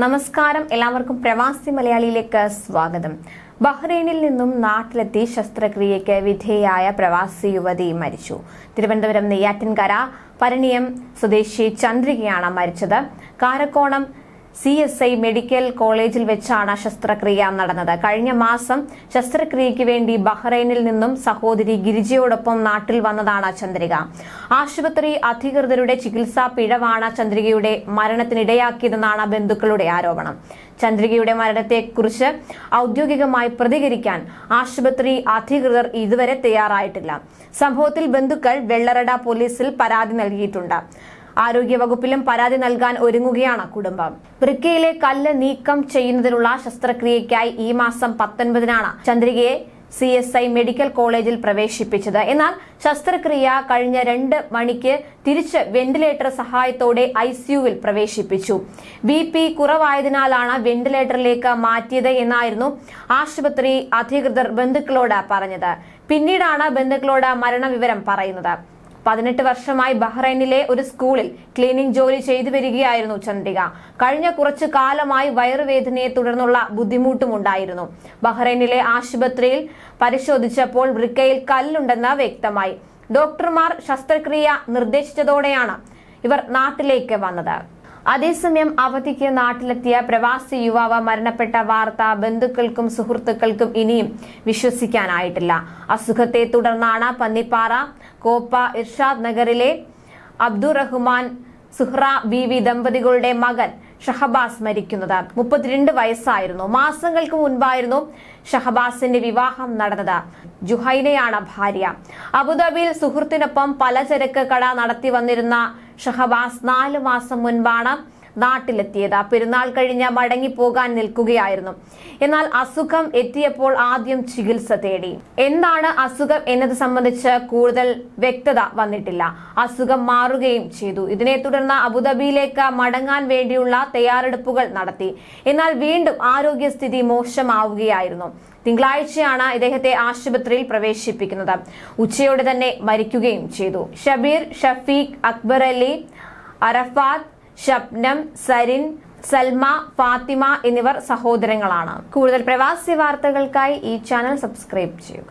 നമസ്കാരം. എല്ലാവർക്കും പ്രവാസി മലയാളിയിലേക്ക് സ്വാഗതം. ബഹ്റൈനിൽ നിന്നും നാട്ടിലെത്തി ശസ്ത്രക്രിയയ്ക്ക് വിധേയായ പ്രവാസി യുവതി മരിച്ചു. തിരുവനന്തപുരം നെയ്യാറ്റിൻകര പരണിയം സ്വദേശി ചന്ദ്രികയാണ് മരിച്ചത്. Karakonam C S I medical കോളേജിൽ വെച്ചാണ് ശസ്ത്രക്രിയ നടന്നത്. കഴിഞ്ഞ മാസം ശസ്ത്രക്രിയയ്ക്ക് വേണ്ടി ബഹ്റൈനിൽ നിന്നും സഹോദരി ഗിരിജയോടൊപ്പം നാട്ടിൽ വന്നതാണ് ചന്ദ്രിക. ആശുപത്രി അധികൃതരുടെ ചികിത്സാ പിഴവാണ് ചന്ദ്രികയുടെ മരണത്തിനിടയാക്കിയതെന്നാണ് ബന്ധുക്കളുടെ ആരോപണം. ചന്ദ്രികയുടെ മരണത്തെക്കുറിച്ച് ഔദ്യോഗികമായി പ്രതികരിക്കാൻ ആശുപത്രി അധികൃതർ ഇതുവരെ തയ്യാറായിട്ടില്ല. സംഭവത്തിൽ ബന്ധുക്കൾ വെള്ളറട പോലീസിൽ പരാതി നൽകിയിട്ടുണ്ട്. ആരോഗ്യവകുപ്പിലും പരാതി നൽകാൻ ഒരുങ്ങുകയാണ് കുടുംബം. വൃക്കയിലെ കല്ല് നീക്കം ചെയ്യുന്നതിനുള്ള ശസ്ത്രക്രിയയ്ക്കായി ഈ മാസം പത്തൊൻപതിനാണ് ചന്ദ്രികയെ സി എസ് ഐ മെഡിക്കൽ കോളേജിൽ പ്രവേശിപ്പിച്ചത്. എന്നാൽ ശസ്ത്രക്രിയ കഴിഞ്ഞ രണ്ട് മണിക്ക് തിരിച്ച് വെന്റിലേറ്റർ സഹായത്തോടെ ഐ സിയുവിൽ പ്രവേശിപ്പിച്ചു. ബി പി കുറവായതിനാലാണ് വെന്റിലേറ്ററിലേക്ക് മാറ്റിയത് എന്നായിരുന്നു ആശുപത്രി അധികൃതർ ബന്ധുക്കളോട് പറഞ്ഞത്. പിന്നീടാണ് ബന്ധുക്കളോട് മരണവിവരം പറയുന്നത്. പതിനെട്ട് വർഷമായി ബഹ്റൈനിലെ ഒരു സ്കൂളിൽ ക്ലീനിംഗ് ജോലി ചെയ്തു വരികയായിരുന്നു ചന്ദ്രിക. കഴിഞ്ഞ കുറച്ചു കാലമായി വയറുവേദനയെ തുടർന്നുള്ള ബുദ്ധിമുട്ടുമുണ്ടായിരുന്നു. ബഹ്റൈനിലെ ആശുപത്രിയിൽ പരിശോധിച്ചപ്പോൾ വൃക്കയിൽ കല്ലുണ്ടെന്ന് വ്യക്തമായി. ഡോക്ടർമാർ ശസ്ത്രക്രിയ നിർദ്ദേശിച്ചതോടെയാണ് ഇവർ നാട്ടിലേക്ക് വന്നത്. അതേസമയം അവധിക്ക് നാട്ടിലെത്തിയ പ്രവാസി യുവാവ് മരണപ്പെട്ട വാർത്ത ബന്ധുക്കൾക്കും സുഹൃത്തുക്കൾക്കും ഇനിയും വിശ്വസിക്കാനായിട്ടില്ല. അസുഖത്തെ തുടർന്നാണ് പന്നിപ്പാറ കോപ്പ ഇർഷാദ് നഗറിലെ അബ്ദുറഹ്മാൻ സുഹ്റ ബീവി ദമ്പതികളുടെ മകൻ ഷഹബാസ് മരിക്കുന്നത്. മുപ്പത്തിരണ്ട് വയസ്സായിരുന്നു. മാസങ്ങൾക്ക് മുൻപായിരുന്നു ഷഹബാസിന്റെ വിവാഹം നടന്നത്. ജുഹൈനയാണ് ഭാര്യ. അബുദാബിയിൽ സുഹൃത്തിനൊപ്പം പലചരക്ക് കട നടത്തി വന്നിരുന്ന ഷഹബാസ് നാലു മാസം മുൻപാണ് നാട്ടിലെത്തിയത്. പെരുന്നാൾ കഴിഞ്ഞ് മടങ്ങിപ്പോകാൻ നിൽക്കുകയായിരുന്നു. എന്നാൽ അസുഖം എത്തിയപ്പോൾ ആദ്യം ചികിത്സ തേടി. എന്താണ് അസുഖം എന്നത് സംബന്ധിച്ച് കൂടുതൽ വ്യക്തത വന്നിട്ടില്ല. അസുഖം മാറുകയും ചെയ്തു. ഇതിനെ തുടർന്ന് അബുദാബിയിലേക്ക് മടങ്ങാൻ വേണ്ടിയുള്ള തയ്യാറെടുപ്പുകൾ നടത്തി. എന്നാൽ വീണ്ടും ആരോഗ്യസ്ഥിതി മോശമാവുകയായിരുന്നു. തിങ്കളാഴ്ചയാണ് ഇദ്ദേഹത്തെ ആശുപത്രിയിൽ പ്രവേശിപ്പിക്കുന്നത്. ഉച്ചയോടെ തന്നെ മരിക്കുകയും ചെയ്തു. ഷബീർ ഷഫീഖ് അക്ബർ അലി അറഫാത്ത് ഷബ്നം സരിൻ സൽമ ഫാത്തിമ എന്നിവർ സഹോദരങ്ങളാണ്. കൂടുതൽ പ്രവാസി വാർത്തകൾക്കായി ഈ ചാനൽ സബ്സ്ക്രൈബ് ചെയ്യുക.